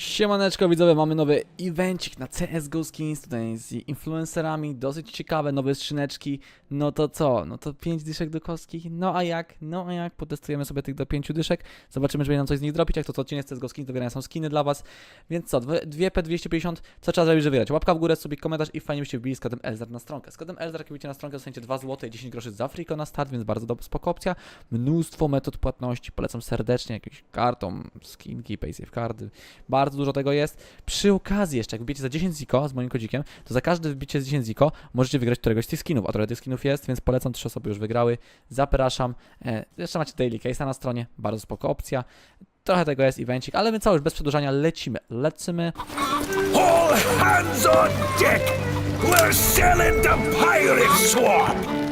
Siemaneczko widzowie, mamy nowy evencik na CSGO Skins tutaj z influencerami, dosyć ciekawe, nowe skrzyneczki, no to co, no to 5 dyszek do kostki, no a jak, no a jak, potestujemy sobie tych do 5 dyszek, zobaczymy, czy będzie nam coś z nich dropić, jak to co odcinek CSGO Skins, do są skiny dla was, więc co, dwie- dwie P250, co trzeba zrobić, żeby wygrać, łapka w górę, sobie komentarz i fajnie byście wbili z kodem ELZAR na stronkę, z kodem ELZAR, jak na stronkę, dostaniecie 2 zł i 10 groszy za friko na start, więc bardzo dobra spoko mnóstwo metod płatności, polecam serdecznie, jakieś kartą, skinki, paysafe cardy, bardzo dużo tego jest. Przy okazji jeszcze, jak wbicie za 10 ziko z moim kodzikiem, to za każde wbicie z 10 ziko możecie wygrać któregoś z tych skinów, a trochę tych skinów jest, więc polecam, trzy osoby już wygrały. Zapraszam. E, jeszcze macie daily case'a na stronie, bardzo spoko opcja. Trochę tego jest, evencik, ale my co, już bez przedłużania lecimy. Lecimy. All hands on deck! We're sailing Pirate!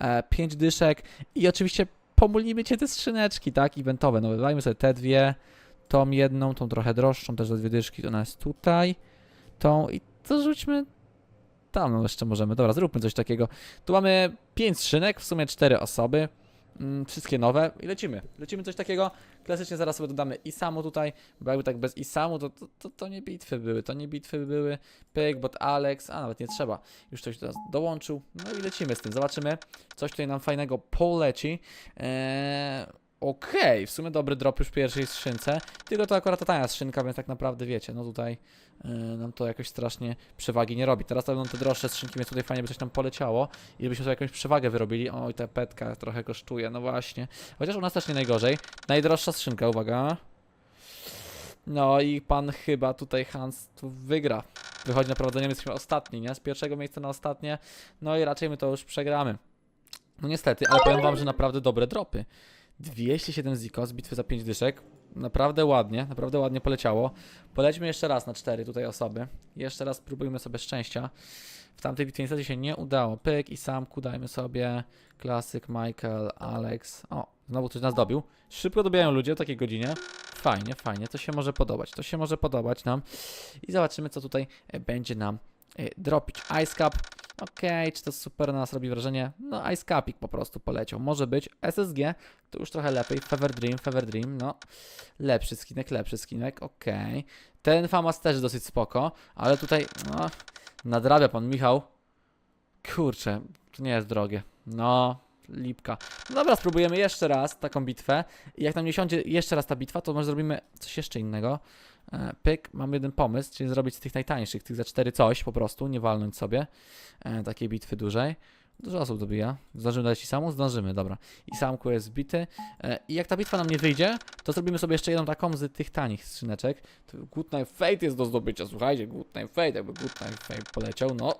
E, 5 dyszek i oczywiście pomulimy cię te skrzyneczki, tak, eventowe. No wydajmy sobie te dwie, tą jedną, tą trochę droższą, też za dwie dyszki, ona jest tutaj, tą i to rzućmy tam, no jeszcze możemy. Dobra, zróbmy coś takiego. Tu mamy 5 skrzynek, w sumie 4 osoby. Mm, wszystkie nowe i lecimy. Lecimy coś takiego. Klasycznie zaraz sobie dodamy Isamu tutaj, bo jakby tak bez Isamu, to, to, to, to nie bitwy były, to nie bitwy były. Pyk, bot Alex, a nawet nie trzeba. Już ktoś do nas dołączył. No i lecimy z tym. Zobaczymy. Coś tutaj nam fajnego poleci. Eee, Okej, w sumie dobry drop już w pierwszej skrzynce. Tylko to akurat ta tania skrzynka, więc tak naprawdę wiecie, no tutaj e, nam to jakoś strasznie przewagi nie robi. Teraz to będą te droższe skrzynki, więc tutaj fajnie by coś nam poleciało i żebyśmy sobie jakąś przewagę wyrobili. Oj, ta petka trochę kosztuje, no właśnie. Chociaż u nas też nie najgorzej. Najdroższa skrzynka, uwaga. No i pan chyba tutaj Hans tu wygra. Wychodzi na prowadzenie, my jesteśmy ostatni, nie? Z pierwszego miejsca na ostatnie. No i raczej my to już przegramy. No niestety, ale powiem wam, że naprawdę dobre dropy. 207 ziko z bitwy za 5 dyszek. Naprawdę ładnie, naprawdę ładnie poleciało. Polećmy jeszcze raz na 4 tutaj osoby. Jeszcze raz spróbujmy sobie szczęścia. W tamtej bitwie niestety się nie udało. Pyk i samku dajmy sobie. Klasyk, Michael, Alex. O, znowu ktoś nas dobił. Szybko dobijają ludzie o takiej godzinie. Fajnie, fajnie, to się może podobać. To się może podobać nam. I zobaczymy, co tutaj będzie nam e, dropić. Ice Cup. Okej, czy to super na nas robi wrażenie? No, Ice Cupik po prostu poleciał. Może być. SSG to już trochę lepiej. Fever Dream, Fever Dream, no. Lepszy skinek, lepszy skinek, okej. Ten Famas też dosyć spoko, ale tutaj, no, nadrabia pan Michał. Kurczę, to nie jest drogie. No, lipka. No dobra, spróbujemy jeszcze raz taką bitwę. I jak nam nie siądzie jeszcze raz ta bitwa, to może zrobimy coś jeszcze innego. E, Pyk, mam jeden pomysł, czyli zrobić z tych najtańszych, tych za 4 coś po prostu, nie walnąć sobie e, takiej bitwy dużej. Dużo osób dobija. Zdążymy dać i samu? Zdążymy, dobra. I samku jest zbity. E, I jak ta bitwa nam nie wyjdzie, to zrobimy sobie jeszcze jedną taką z tych tanich skrzyneczek. Good Night Fate jest do zdobycia, słuchajcie, Good Night Fate, jakby Good Night Fate poleciał, no,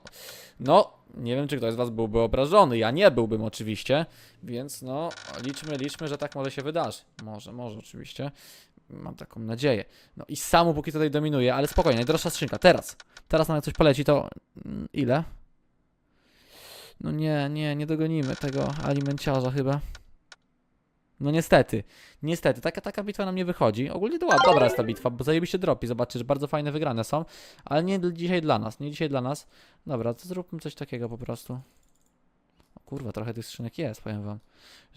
no, nie wiem, czy ktoś z was byłby obrażony, ja nie byłbym oczywiście, więc no, liczmy, liczmy, że tak może się wydarzy. Może, może oczywiście, mam taką nadzieję. No i samu póki tutaj dominuje, ale spokojnie, najdroższa skrzynka, teraz, teraz jak coś poleci, to mm, ile? No nie, nie, nie dogonimy tego alimenciarza chyba. No niestety, niestety, taka, taka bitwa nam nie wychodzi. Ogólnie ładna, dobra jest ta bitwa, bo zajebiście dropi, zobaczysz, bardzo fajne wygrane są, ale nie dzisiaj dla nas, nie dzisiaj dla nas. Dobra, to zróbmy coś takiego po prostu. Kurwa, trochę tych skrzynek jest, powiem wam,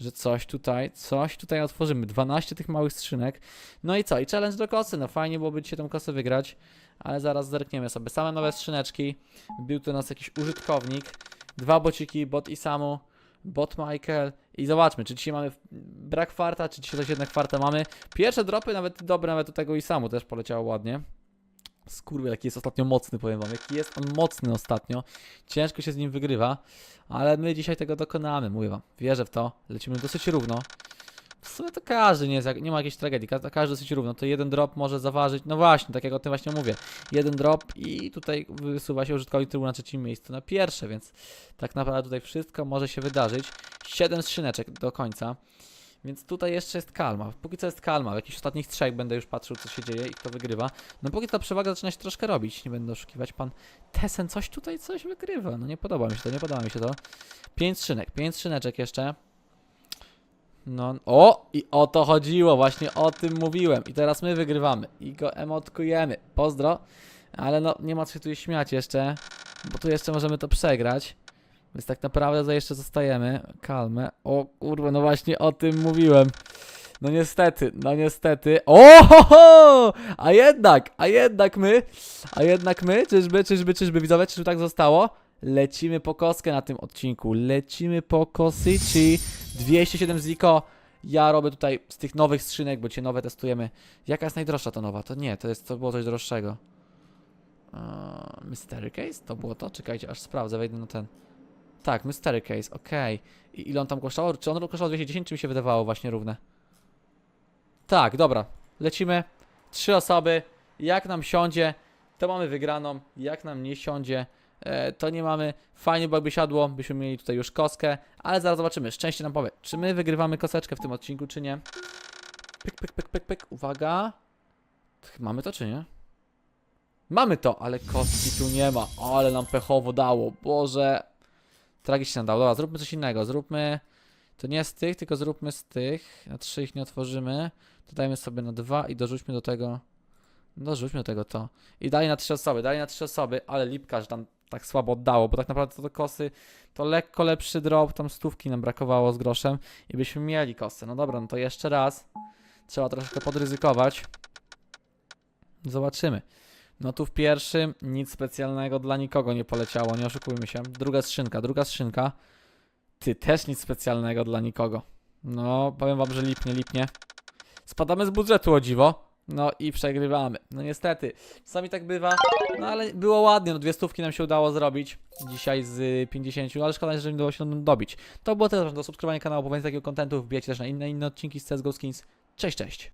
że coś tutaj, coś tutaj otworzymy. 12 tych małych skrzynek. No i co? I challenge do kosy, no fajnie byłoby dzisiaj tą kosę wygrać, ale zaraz zerkniemy sobie. Same nowe skrzyneczki, wbił tu nas jakiś użytkownik, dwa bociki, bot i samu, bot Michael i zobaczmy, czy dzisiaj mamy brak farta, czy dzisiaj coś jednak farta mamy. Pierwsze dropy nawet dobre, nawet do tego i samu też poleciało ładnie. Skurwy, jaki jest ostatnio mocny, powiem wam. Jaki jest on mocny ostatnio. Ciężko się z nim wygrywa, ale my dzisiaj tego dokonamy, mówię wam. Wierzę w to. Lecimy dosyć równo. W sumie to każdy nie, jest, nie ma jakiejś tragedii, ka- każdy dosyć równo. To jeden drop może zaważyć, no właśnie, tak jak o tym właśnie mówię. Jeden drop i tutaj wysuwa się użytkownik, który był na trzecim miejscu na pierwsze, więc tak naprawdę tutaj wszystko może się wydarzyć. Siedem skrzyneczek do końca. Więc tutaj jeszcze jest kalma. Póki co jest kalma. W jakichś ostatnich trzech będę już patrzył, co się dzieje i kto wygrywa. No póki ta przewaga zaczyna się troszkę robić. Nie będę oszukiwać. Pan Tesen coś tutaj coś wygrywa. No nie podoba mi się to, nie podoba mi się to. Pięć skrzynek, pięć skrzyneczek jeszcze. No, o! I o to chodziło, właśnie o tym mówiłem. I teraz my wygrywamy. I go emotkujemy. Pozdro. Ale no, nie ma co się tu śmiać jeszcze. Bo tu jeszcze możemy to przegrać. Więc tak naprawdę tutaj jeszcze zostajemy. Kalmę. O kurwa, no właśnie o tym mówiłem. No niestety, no niestety. O! Ho, ho! A jednak, a jednak my, a jednak my, czyżby, czyżby, czyżby, widzowie, czyżby tak zostało? Lecimy po kostkę na tym odcinku. Lecimy po kosyci. 207 ziko. Ja robię tutaj z tych nowych skrzynek, bo cię nowe testujemy. Jaka jest najdroższa ta nowa? To nie, to jest, to było coś droższego. Eee, mystery Case? To było to? Czekajcie, aż sprawdzę, wejdę na ten. Tak, Mystery Case, okej. I ile on tam kosztował? Czy on kosztował 210, czy mi się wydawało właśnie równe? Tak, dobra. Lecimy. Trzy osoby. Jak nam siądzie, to mamy wygraną. Jak nam nie siądzie, e, to nie mamy. Fajnie, bo jakby siadło, byśmy mieli tutaj już koskę. Ale zaraz zobaczymy. Szczęście nam powie, czy my wygrywamy koseczkę w tym odcinku, czy nie. Pyk, pyk, pyk, pyk, pyk. Uwaga. Mamy to, czy nie? Mamy to, ale kostki tu nie ma. Ale nam pechowo dało. Boże. Tragicznie nam dało. Dobra, zróbmy coś innego. Zróbmy. To nie z tych, tylko zróbmy z tych. Na trzy ich nie otworzymy. Dodajmy sobie na dwa i dorzućmy do tego. Dorzućmy do tego to. I dalej na trzy osoby, dalej na trzy osoby, ale lipka, że tam tak słabo oddało, bo tak naprawdę to do kosy to lekko lepszy drop, tam stówki nam brakowało z groszem i byśmy mieli kosę. No dobra, no to jeszcze raz. Trzeba troszkę podryzykować. Zobaczymy. No tu w pierwszym nic specjalnego dla nikogo nie poleciało, nie oszukujmy się. Druga skrzynka, druga skrzynka. Ty, też nic specjalnego dla nikogo. No, powiem wam, że lipnie, lipnie. Spadamy z budżetu o dziwo. No i przegrywamy. No niestety, czasami tak bywa. No ale było ładnie, no dwie stówki nam się udało zrobić dzisiaj z y, 50, ale szkoda, że nie udało się nam dobić. To było tyle, do subskrybowania kanału, po takiego kontentu wbijajcie też na inne, inne odcinki z CSGO Skins. Cześć, cześć!